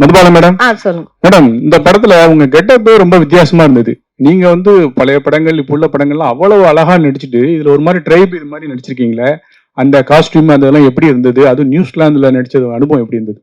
Madhubala madam? Madam இந்த படத்துல உங்க கெட்டப்பே ரொம்ப வித்தியாசமா இருந்தது. நீங்க வந்து பழைய படங்கள் இப்போ உள்ள படங்கள்லாம் அவ்வளவு அழகா நடிச்சிட்டு இதுல ஒரு மாதிரி ட்ரைப் இது மாதிரி நடிச்சிருக்கீங்களே? அந்த காஸ்டியூம் அதெல்லாம் எப்படி இருந்தது? அதுவும் நியூசிலாந்துல நடிச்சது அனுபவம் எப்படி இருந்தது?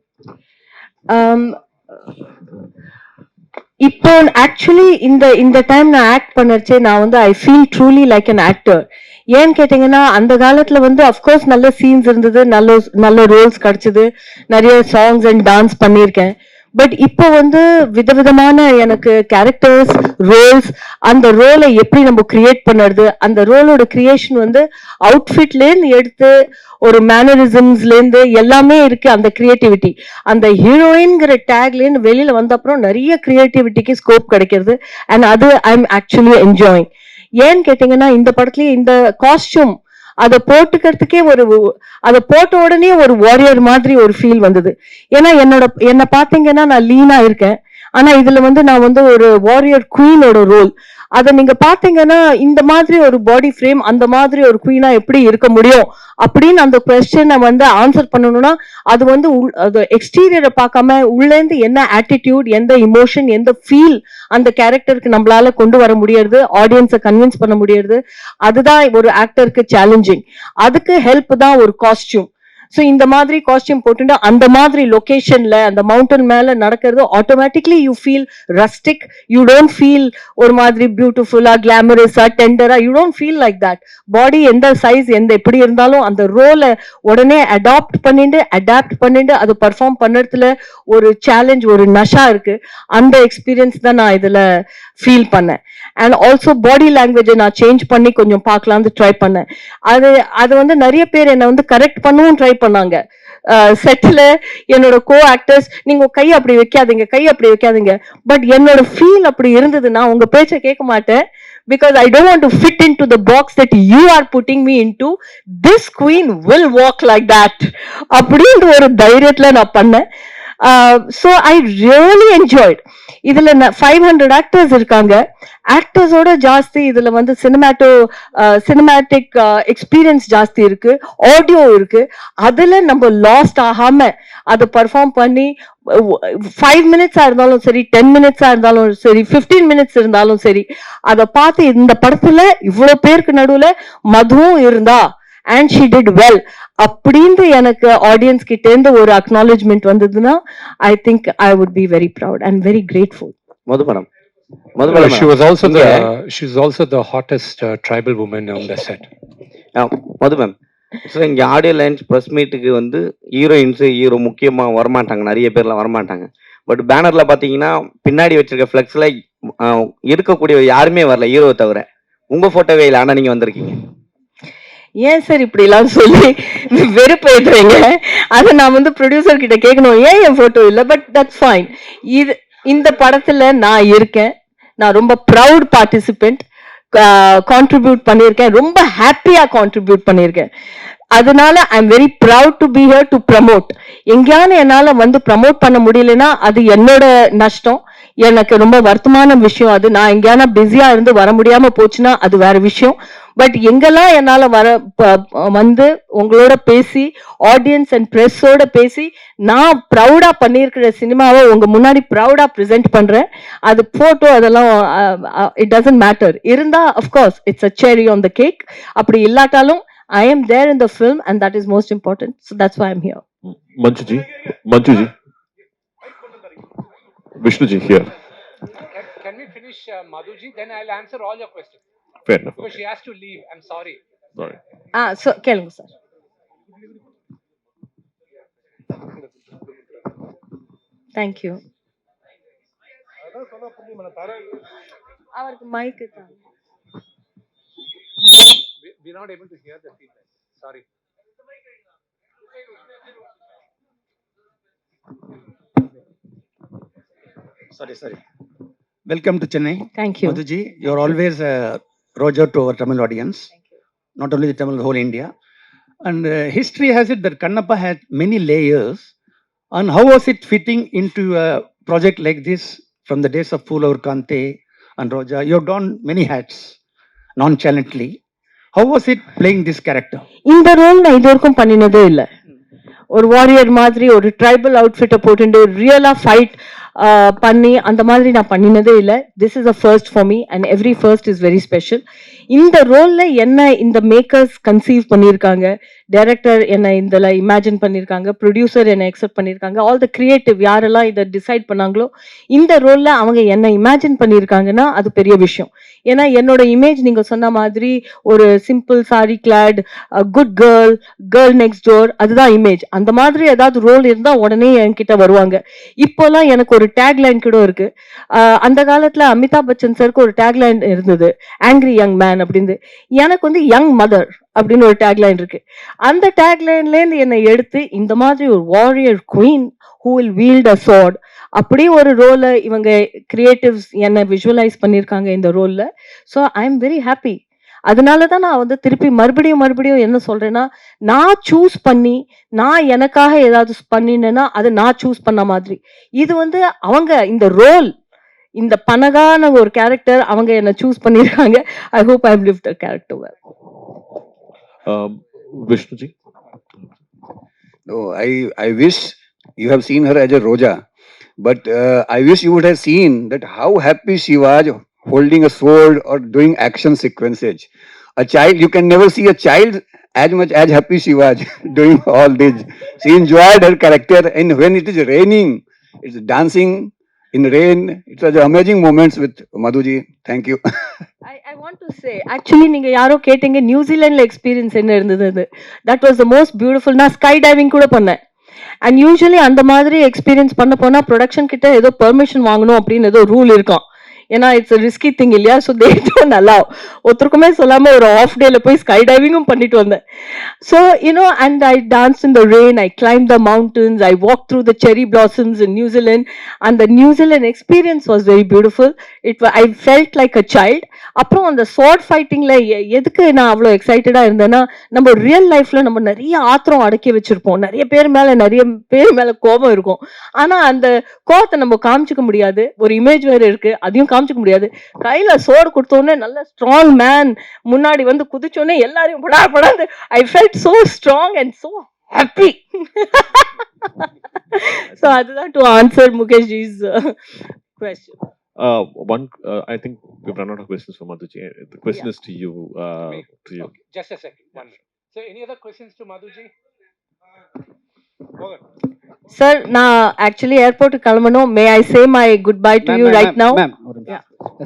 இப்போ ஆக்சுவலி இந்த இந்த டைம் நான் ஆக்ட் பண்ணச்சே நான் வந்து I feel truly like an actor ஏன்னு கேட்டீங்கன்னா அந்த காலத்துல வந்து அஃப்கோர்ஸ் நல்ல சீன்ஸ் இருந்தது நல்ல நல்ல ரோல்ஸ் கிடைச்சது. நிறைய சாங்ஸ் அண்ட் டான்ஸ் பண்ணியிருக்கேன். பட் இப்போ வந்து விதவிதமான எனக்கு கேரக்டர்ஸ் ரோல்ஸ் அந்த ரோலை எப்படி நம்ம கிரியேட் பண்ணுறது அந்த ரோலோட கிரியேஷன் வந்து அவுட்ஃபிட்லேருந்து எடுத்து ஒரு மேனரிசம்ஸ்லேருந்து எல்லாமே இருக்கு அந்த கிரியேட்டிவிட்டி அந்த ஹீரோயின்கிற டேக்லேருந்து வெளியில் வந்த அப்புறம் நிறைய கிரியேட்டிவிட்டிக்கு ஸ்கோப் கிடைக்கிறது. அண்ட் அது ஐ எம் ஆக்சுவலி என்ஜாயிங் ஏன்னு கேட்டிங்கன்னா இந்த படத்துலயே இந்த காஸ்டியூம் அதை போட்டுக்கிறதுக்கே ஒரு அதை போட்ட உடனே ஒரு வாரியர் மாதிரி ஒரு ஃபீல் வந்தது. ஏன்னா என்னோட என்னை பார்த்தீங்கன்னா நான் லீனா இருக்கேன். ஆனா இதுல வந்து நான் வந்து ஒரு வாரியர் குயினோட ரோல் அதை நீங்க பாத்தீங்கன்னா இந்த மாதிரி ஒரு பாடி ஃப்ரேம் அந்த மாதிரி ஒரு குயினா எப்படி இருக்க முடியும் அப்படின்னு அந்த கொஸ்டினை வந்து ஆன்சர் பண்ணணும்னா அது வந்து உள்- அது எக்ஸ்டீரியரை பார்க்காம உள்ளேந்து என்ன ஆட்டிடியூட் எந்த இமோஷன் எந்த ஃபீல் அந்த கேரக்டருக்கு நம்மளால கொண்டு வர முடியறது ஆடியன்ஸை கன்வின்ஸ் பண்ண முடியறது அதுதான் ஒரு ஆக்டருக்கு சேலஞ்சிங் அதுக்கு ஹெல்ப் தான் ஒரு காஸ்டியூம் ஸோ இந்த மாதிரி காஸ்டியூம் போட்டுட்டு அந்த மாதிரி லொக்கேஷன்ல அந்த மவுண்டன் மேல நடக்கிறது automatically you feel rustic you don't feel ஒரு மாதிரி பியூட்டிஃபுல்லா கிளாமரஸா டெண்டரா you don't feel like that body எந்த சைஸ் எந்த எப்படி இருந்தாலும் அந்த ரோலை உடனே அடாப்ட் பண்ணிட்டு அடாப்ட் பண்ணிட்டு அது பர்ஃபார்ம் பண்ணுறதுல ஒரு சேலஞ்ச் ஒரு நஷா இருக்கு. அந்த எக்ஸ்பீரியன்ஸ் தான் நான் இதுல ஃபீல் பண்ணேன். அண்ட் ஆல்சோ பாடி லாங்குவேஜை நான் சேஞ்ச் பண்ணி கொஞ்சம் பார்க்கலாம்னு ட்ரை பண்ணேன். அது அது வந்து நிறைய பேர் என்னை வந்து கரெக்ட் பண்ணவும் ட்ரை பண்ணாங்க. செட்டில் என்னோட கோ ஆக்டர்ஸ் நீங்க கை அப்படி வைக்காதீங்க கை அப்படி வைக்காதீங்க. பட் என்னோட ஃபீல் அப்படி இருந்ததுன்னா உங்க பேச்சை கேட்க மாட்டேன். Because I don't want to fit in to the box that you are putting me in to this queen will walk like that அப்படின்ற ஒரு தைரியத்துல நான் பண்ணேன். ஸோ ஐ ரியலி என்ஜாய்ட் இதுல ஃபைவ் ஹண்ட்ரட் ஆக்டர்ஸ் இருக்காங்க. ஆக்டர்ஸோட ஜாஸ்தி இதுல வந்து சினிமாட்டோ சினிமேட்டிக் எக்ஸ்பீரியன்ஸ் ஜாஸ்தி இருக்கு. ஆடியோ இருக்கு. அதுல நம்ம லாஸ்ட் ஆகாம அதை பர்ஃபார்ம் பண்ணி ஃபைவ் மினிட்ஸா இருந்தாலும் சரி டென் மினிட்ஸா இருந்தாலும் சரி 15 மினிட்ஸ் இருந்தாலும் சரி அதை பார்த்து இந்த படத்துல இவ்வளோ பேருக்கு நடுவில் மதுவும் இருந்தா அண்ட் ஷி டிட் வெல் அப்படின்னு எனக்கு ஆடியன்ஸ் கிட்ட இருந்து ஒரு அக்னாலேஜ்மெண்ட் வந்ததுன்னா I think I would be very proud and very grateful Madhu madam Uh, Madhu madam she was also the Yeah. she's also the hottest uh, tribal woman on the set. Madhu ma'am so இங்கே audio launch press மீட்டுக்கு வந்து heroines hero முக்கியமாக வரமாட்டாங்க. நிறைய பேர்லாம் வரமாட்டாங்க. But பேனரில் பார்த்தீங்கன்னா பின்னாடி வச்சிருக்க ஃப்ளெக்ஸில் இருக்கக்கூடிய யாருமே வரல ஹீரோவை தவிர. உங்கள் ஃபோட்டோவே இல்லை ஆனால் நீங்கள் வந்திருக்கீங்க. ஏன் சார் இப்படிலாம் சொல்லி வெறுப்பேற்றுறீங்க அதை நான் வந்து ப்ரொடியூசர் கிட்ட கேட்கணும். ஏன் என் போட்டோ இல்லை? பட் தட்ஸ் ஃபைன் இது இந்த படத்துல நான் இருக்கேன். நான் ரொம்ப ப்ரவுட் பார்ட்டிசிபெண்ட் கான்ட்ரிபியூட் பண்ணியிருக்கேன். ரொம்ப ஹாப்பியாக கான்ட்ரிபியூட் பண்ணியிருக்கேன். அதனால I am very proud to be here to promote எங்கேயான என்னால் வந்து ப்ரமோட் பண்ண முடியலன்னா அது என்னோட நஷ்டம். எனக்கு ரொம்ப வருத்தமான விஷயம் அது. நான் எங்கேயான பிஸியாக இருந்து வர முடியாமல் போச்சுன்னா அது வேற விஷயம். பட் எங்கெல்லாம் என்னால வர வந்து உங்களோட பேசி ஆடியன்ஸ் அண்ட் ப்ரெஸ்ஸோட பேசி நான் ப்ரௌடா பண்ணியிருக்கிற சினிமாவை உங்க முன்னாடி ப்ரௌடா ப்ரெசென்ட் பண்றேன் அது போட்டோ அதெல்லாம் இட் டசன்ட் மேட்டர் இருந்தா of course it's a cherry on the cake அப்படி இல்லாட்டாலும் I am there in the film and that is most important so that's why I'm here Vishnu ji here. Can, can we finish uh, Madhuji? Then I'll answer all your questions. Fair enough. Because she has to leave. I'm sorry. Sorry. Ah so கேளுங்க sir thank you அவருக்கு மைக்கு தான் We, we're not able to hear the feedback. Sorry. Sorry, sorry. Welcome to Chennai. Thank you Madhuji, you're always a Roger to our Tamil audience, not only the Tamil, the whole India. And uh, history has it that Kannappa had many layers. And how was it fitting into a project like this from the days of Pulaur Kante and Roja? You've done many hats nonchalantly. How was it playing this character? இந்த role நான் இது வரைக்கும் பண்ணினதே இல்லை ஒரு warrior மாதிரி ஒரு tribal அவுட்ஃபிட்டை போட்டுட்டு ரியலாக ஃபைட் பண்ணி அந்த மாதிரி நான் பண்ணினதே இல்லை. This is a first for me and every first is very special இந்த ரோல்ல என்ன இந்த மேக்கர்ஸ் கன்சீவ் பண்ணியிருக்காங்க? டைரக்டர் என்னை இதில் இமேஜின் பண்ணியிருக்காங்க? ப்ரொடியூசர் என்னை எக்ஸெப்ட் பண்ணியிருக்காங்க? ஆல் த கிரியேட்டிவ் யாரெல்லாம் இதை டிசைட் பண்ணாங்களோ இந்த ரோலில் அவங்க என்னை இமேஜின் பண்ணியிருக்காங்கன்னா அது பெரிய விஷயம். ஏன்னா என்னோட இமேஜ் நீங்கள் சொன்ன மாதிரி ஒரு simple sari clad good girl girl next door அதுதான் இமேஜ் அந்த மாதிரி ஏதாவது ரோல் இருந்தால் உடனே என்கிட்ட வருவாங்க. இப்போலாம் எனக்கு ஒரு டேக்லைன் கூட இருக்கு. அந்த காலத்தில் அமிதாப் பச்சன் சருக்கு ஒரு டேக்லைன் இருந்தது. ஆங்கிரி யங் மேன் அப்படின்னு எனக்கு வந்து யங் மதர் அப்படின்னு ஒரு டேக்லைன் இருக்கு. அந்த டேக்லைன்லேருந்து என்னை எடுத்து இந்த மாதிரி ஒரு warrior queen who will wield a sword அப்படி ஒரு ரோலை இவங்க கிரியேட்டிவ்ஸ் என்னை விஷுவலைஸ் பண்ணியிருக்காங்க இந்த ரோலில் so I am very happy அதனால தான் நான் வந்து திருப்பி மறுபடியும் மறுபடியும் என்ன சொல்றேன்னா நான் சூஸ் பண்ணி நான் எனக்காக ஏதாவது பண்ணினேன்னா அது நான் சூஸ் பண்ண மாதிரி. இது வந்து அவங்க இந்த ரோல் இந்த பனகான ஒரு கேரக்டர் அவங்க என்ன சூஸ் பண்ணியிருக்காங்க I hope I live the character well Um, Vishnu ji. No, I, I wish you have seen her as a Roja, but uh, I wish you would have seen that how happy she was holding a sword or doing action sequences. A child, you can never see a child as much as happy she was doing all this. She enjoyed her character, and when it is raining, it's dancing in rain. It was amazing moments with Madhuji. Thank you. I I want to say actually நீங்க யாரோ கேட்டீங்க நியூசிலாண்டில் experience என்ன இருந்தது that was the most beautiful நான் sky diving கூட பண்ணேன் and usually அந்த மாதிரி எக்ஸ்பீரியன்ஸ் பண்ண போனால் ப்ரொடக்ஷன் கிட்ட ஏதோ பெர்மிஷன் வாங்கணும் அப்படின்னு ஏதோ ரூல் இருக்கும் ஏன்னா இட்ஸ் ரிஸ்கி திங் இல்லையா? ஸோ தே டோன்ட் அலாவ் ஒருத்தருக்குமே சொல்லாமல் ஒரு ஆஃப் டேல போய் ஸ்கை டைவிங்கும் பண்ணிட்டு வந்தேன். So you know and I dance in the rain I climb the mountains I walk through the cherry blossoms in New Zealand அந்த New Zealand experience was very beautiful it I felt like a child அப்புறம் அந்த ஸ்வாட் ஃபைட்டிங்கில் எதுக்கு நான் அவ்வளோ எக்ஸைட்டடாக இருந்தேன்னா நம்ம real லைஃப்பில் நம்ம நிறைய ஆத்திரம் அடக்கி வச்சுருப்போம். நிறைய பேர் மேலே நிறைய பேர் மேலே கோபம் இருக்கும். ஆனால் அந்த கோபத்தை நம்ம காமிச்சிக்க முடியாது. ஒரு இமேஜ் வேறு இருக்குது அதையும் காமிச்சுக்க முடியாது கையில சோடு கொடுத்தோடனே நல்ல ஸ்ட்ராங் மேன் முன்னாடி வந்து குதிச்சோடனே எல்லாரையும் படா படாந்து I felt so strong and so happy so அதுதான் to answer Mukesh ஜிஸ் question Uh, one, uh, I think we've run out of questions for Madhuji. Uh, The question is to you. Uh, to you. Okay, just a second. One. So, any other questions to Madhuji? Sir நான் actually airport கிளம்பணும். May I say my good bye to you right now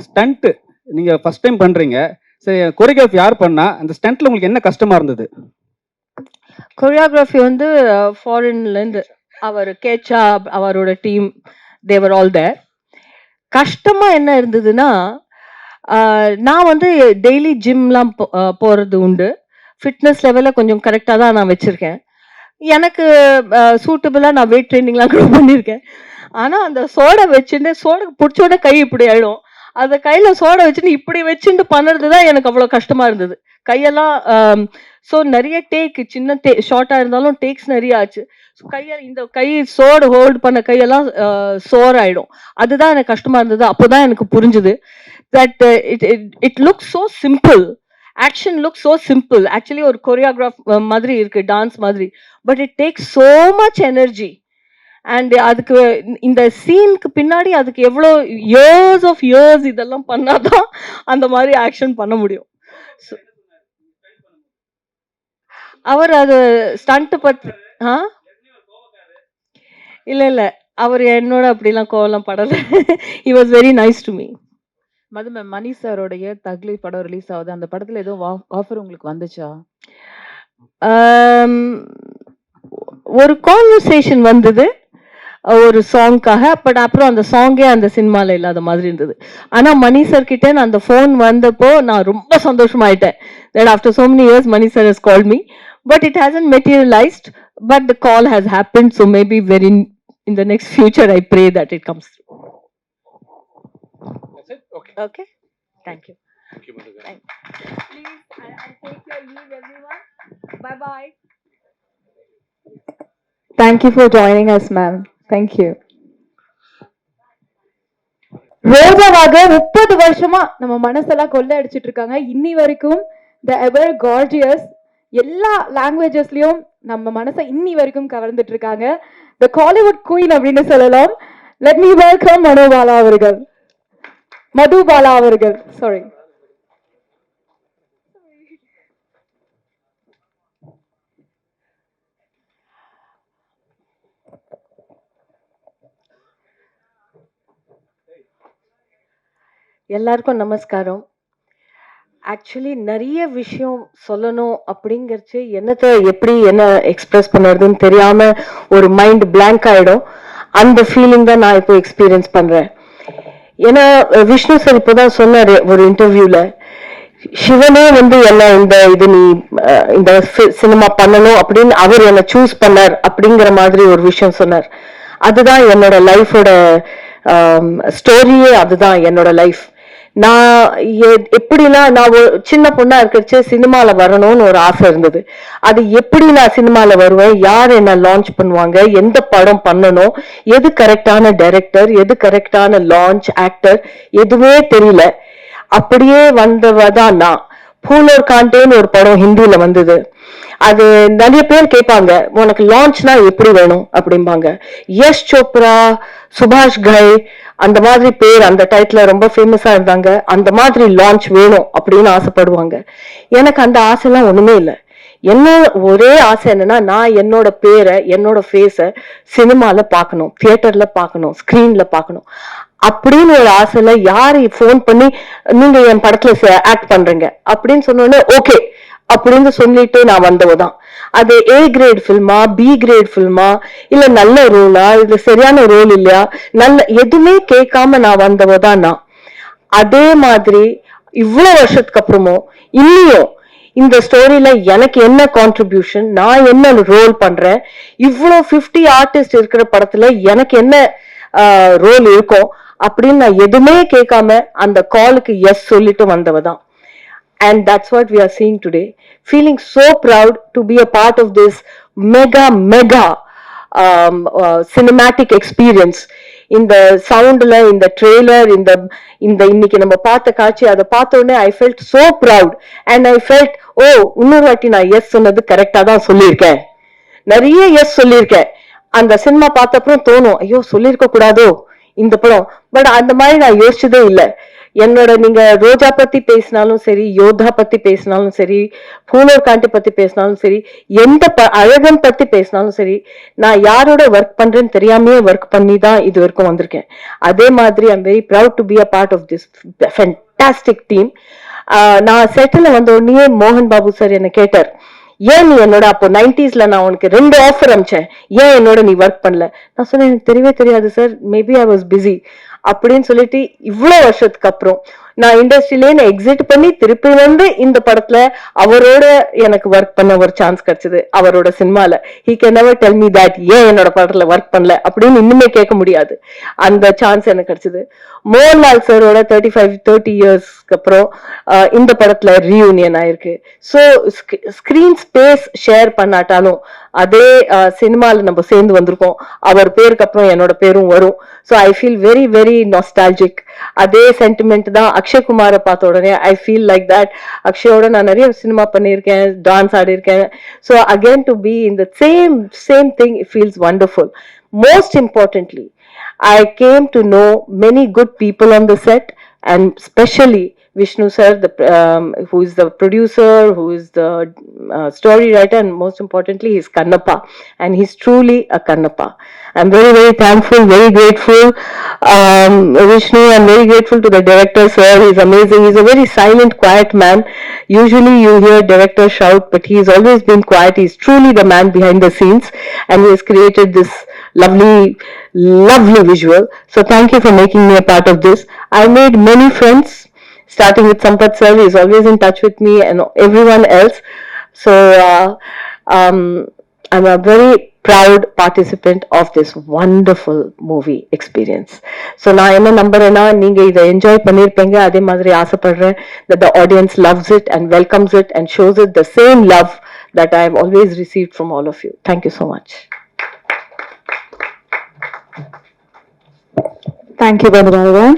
stunt நீங்க first time பண்றீங்க. சரி choreograph யார் பண்ணா? அந்த ஸ்டண்ட்ல உங்களுக்கு என்ன கஷ்டமா இருந்தது? கொரியோகிராஃபி வந்து ஃபாரின்லேருந்து அவர் கேச்சா அவரோட டீம் தேவர் ஆல் தேர் கஷ்டமா என்ன இருந்ததுன்னா ஆஹ், நான் வந்து டெய்லி ஜிம்லாம் போகிறது உண்டு. ஃபிட்னஸ் லெவலில் கொஞ்சம் கரெக்டாக தான் நான் வச்சுருக்கேன். எனக்கு சூட்டபுளாக நான் வெயிட் ட்ரைனிங்லாம் கூட பண்ணியிருக்கேன் ஆனால் அந்த சோடை வச்சுட்டு சோடை பிடிச்சோட கை இப்படி அழும் அந்த கையில் சோடை வச்சுட்டு இப்படி வச்சுட்டு பண்ணுறது தான் எனக்கு அவ்வளோ கஷ்டமாக இருந்தது. கையெல்லாம் ஸோ நிறைய டேக் சின்ன டே ஷார்ட்டாக இருந்தாலும் டேக்ஸ் நிறைய ஆச்சு. கையை இந்த கை சோடு ஹோல்டு பண்ண கையெல்லாம் சோர் ஆகிடும் அதுதான் எனக்கு கஷ்டமாக இருந்தது. அப்போ தான் எனக்கு புரிஞ்சுது that it it look so simple action look so simple actually ஒரு கொரியோகிராஃப் uh, மாதிரி இருக்கு டான்ஸ் மாதிரி. But it takes so much energy and அதுக்கு இந்த சீனுக்கு பின்னாடி அதுக்கு எவ்வளோ இயர்ஸ் ஆஃப் இயர்ஸ் இதெல்லாம் பண்ணாதான் அந்த மாதிரி ஆக்ஷன் பண்ண முடியும். அவர் அது ஸ்டண்ட்டு பற்றி ஆ? இல்லை இல்லை. அவர் என்னோட அப்படிலாம் கோவலாம் படலை. He was very nice to me Maduma Mani சாரோடைய தக்லி படம் ரிலீஸ் ஆகுது. அந்த படத்துல ஏதோ ஆஃபர் உங்களுக்கு வந்துச்சா? ஒரு கான்வர்சேஷன் வந்தது. ஒரு சாங்க்காக பட் அப்புறம் அந்த சாங்கே அந்த சினிமாவில் இல்லாத மாதிரி இருந்தது. ஆனால் மணி சார் கிட்ட நான் அந்த ஃபோன் வந்தப்போ நான் ரொம்ப சந்தோஷமாயிட்டேன். Then after so many years Mani sir has call me but it hasn't materialised but the call has happened so maybe very in the next future i pray that it comes? Okay. thank you. Thank you, Madhuji. Thank please and, and take your leave everyone. Bye bye thank you for joining us ma'am thank you ரோஜாவாக முப்பது வருஷமா நம்ம மனசெல்லாம் கொள்ள அடிச்சிட்டு இருக்காங்க இன்னி வரைக்கும் த எவர் கார்ஜியஸ் எல்லா லாங்குவேஜஸ்லயும் நம்ம மனசை இன்னி வரைக்கும் கவர்ந்துட்டு இருக்காங்க த காலிவுட் குயின் அப்படின்னு சொல்லலாம். லெட் மீ வெல்கம் மனோபாலா அவர்கள். மதுபாலா அவர்கள். சாரி எல்லாருக்கும் நமஸ்காரம். ஆக்சுவலி நிறைய விஷயம் சொல்லணும் அப்படிங்கிறச்சு என்னத்தை எப்படி என்ன எக்ஸ்பிரஸ் பண்ணுறதுன்னு தெரியாமல் ஒரு மைண்ட் பிளாங்க் ஆகிடும் அந்த ஃபீலிங் தான் நான் இப்போ எக்ஸ்பீரியன்ஸ் பண்ணுறேன் ஏன்னா விஷ்ணு சார் இப்போதான் சொன்னாரு ஒரு இன்டர்வியூல சிவனே வந்து என்ன இந்த இது நீ இந்த சினிமா பண்ணணும் அப்படின்னு அவர் என்னை சூஸ் பண்ணார் அப்படிங்கிற மாதிரி ஒரு விஷயம் சொன்னார். அதுதான் என்னோட லைஃபோட ஸ்டோரியே அதுதான் என்னோட லைஃப் நான் எப்படின்னா நான் ஒரு சின்ன பொண்ணா இருக்கிறச்சு சினிமால வரணும்னு ஒரு ஆசை இருந்தது. அது எப்படி நான் சினிமால வருவேன்? யார் என்ன லான்ச் பண்ணுவாங்க? எந்த படம் பண்ணணும்? எது கரெக்டான டைரக்டர் எது கரெக்டான லான்ச் ஆக்டர் எதுவுமே தெரியல. அப்படியே வந்தவதான் நான். பூலோர் காண்டேன்னு ஒரு படம் ஹிந்தியில வந்தது. அது நிறைய பேர் கேட்பாங்க உனக்கு லான்ச்னா எப்படி வேணும்? அப்படிம்பாங்க. யஷ் சோப்ரா சுபாஷ் கை அந்த மாதிரி பேர் அந்த டைட்டில் ரொம்ப ஃபேமஸாக இருந்தாங்க. அந்த மாதிரி லான்ச் வேணும் அப்படின்னு ஆசைப்படுவாங்க. எனக்கு அந்த ஆசைலாம் ஒன்றுமே இல்லை. என்ன ஒரே ஆசை என்னன்னா நான் என்னோட பேரை என்னோட ஃபேஸை சினிமாவில் பார்க்கணும் தியேட்டரில் பார்க்கணும் ஸ்க்ரீனில் பார்க்கணும். அப்படின்னு ஒரு ஆசையில யாரு ஃபோன் பண்ணி நீங்க என் படத்துல ஆக்ட் பண்றீங்க. அப்படின்னு சொன்னோடனே ஓகே. அப்படின்னு சொல்லிட்டு நான் வந்தவதான். அது ஏ கிரேட் ஃபில்மா பி கிரேட் ஃபில்மா இல்ல நல்ல ரோலா இல்ல சரியான ரோல் இல்லையா? நல்ல எதுவுமே கேட்காம நான் வந்தவதான் நான். அதே மாதிரி இவ்வளவு வருஷத்துக்கு அப்புறமும் இன்னியும் இந்த ஸ்டோரியில எனக்கு என்ன கான்ட்ரிபியூஷன் நான் என்ன ரோல் பண்றேன்? இவ்வளோ 50 ஆர்டிஸ்ட் இருக்கிற படத்துல எனக்கு என்ன ரோல் இருக்கும் அப்படின்னு நான் எதுவுமே கேட்காம அந்த காலுக்கு எஸ் சொல்லிட்டு வந்தவ தான் and that's what we are seeing today. Feeling so proud to be a part of this mega mega um, uh, cinematic experience. இந்த சவுண்டில் இந்த ட்ரெய்லர் இந்த இந்த இன்னைக்கு நம்ம பார்த்த காட்சி அதை பார்த்த உடனே I felt so proud and I felt oh இன்னொரு வாட்டி நான் எஸ் சொன்னது கரெக்டாக தான் சொல்லியிருக்கேன். நிறைய எஸ் சொல்லியிருக்கேன். அந்த சினிமா பார்த்தப்பறம் தோணும் ஐயோ சொல்லியிருக்க கூடாதோ? இந்த படம். பட் அந்த மாதிரி நான் யோசிச்சதே இல்லை. என்னோட நீங்க ரோஜா பத்தி பேசினாலும் சரி யோதா பத்தி பேசினாலும் சரி பூனூர் காண்டி பத்தி பேசினாலும் சரி எந்த ப- அழகன் பத்தி பேசினாலும் சரி நான் யாரோட ஒர்க் பண்றேன்னு தெரியாமயே ஒர்க் பண்ணி தான் இது வரைக்கும் வந்திருக்கேன். அதே மாதிரி I'm very proud to be a part of this fantastic team நான் செட்டில் வந்த உடனே மோகன் பாபு சார் என்னை கேட்டார் ஏன் நீ என்னோட அப்போ நைன்டிஸ்ல நான் உனக்கு ரெண்டு ஆஃபர் அமிச்சேன் ஏன் என்னோட நீ ஒர்க் பண்ணல? நான் சொன்னேன் எனக்கு தெரியவே தெரியாது sir maybe I was busy அப்படின்னு சொல்லிட்டு இவ்வளவு வருஷத்துக்கு அப்புறம் நான் இண்டஸ்ட்ரியிலேயே நான் எக்ஸிட் பண்ணி திருப்பி வந்து இந்த படத்துல அவரோட எனக்கு ஒர்க் பண்ண ஒரு சான்ஸ் கிடைச்சது அவரோட சினிமால he can never tell me that ஏன் என்னோட படத்துல ஒர்க் பண்ணல அப்படின்னு இன்னுமே கேட்க முடியாது. அந்த சான்ஸ் எனக்கு கிடைச்சது. மோகன்லால் சாரோட தேர்ட்டி ஃபைவ் தேர்ட்டி இயர்ஸ் அப்புறம் இந்த படத்துல ரீயூனியன் ஆயிருக்கு. ஸோ ஸ்கிரீன் ஸ்பேஸ் ஷேர் பண்ணாட்டாலும் அதே சினிமாவில் நம்ம சேர்ந்து வந்திருக்கோம். அவர் பேருக்கு அப்புறம் என்னோட பேரும் வரும். So I feel very very nostalgic அதே சென்டிமெண்ட் தான் அக்ஷய்குமாரை பார்த்த உடனே ஐ ஃபீல் லைக் தட் அக்ஷயோட நான் நிறைய சினிமா பண்ணியிருக்கேன் dance ஆடியிருக்கேன். So again to be in the same same thing it feels wonderful most importantly I came to know many good people on the set and specially Vishnu sir, the um, who is the producer, who is the uh, story writer, and most importantly, he's Kannappa, and he's truly a Kannappa. I'm very very thankful, very grateful. Um, Vishnu, I'm very grateful to the director, sir. He's amazing. He's a very silent, quiet man. Usually, you hear directors shout, but he's always been quiet. He's truly the man behind the scenes, and he has created this lovely, lovely visual. So thank you for making me a part of this. I made many friends, starting with Sampath sir. He's always in touch with me and everyone else. So uh, um, I'm a very proud participant of this wonderful movie experience. So நான் என்ன நம்புறேன்னா நீங்க இதை enjoy பண்ணிருப்பீங்க அதே மாதிரி ஆசைப்படுறேன் that the audience loves it and welcomes it and shows it the same love that I've always received from all of you. Thank you so much. Thank you பத்ராவன்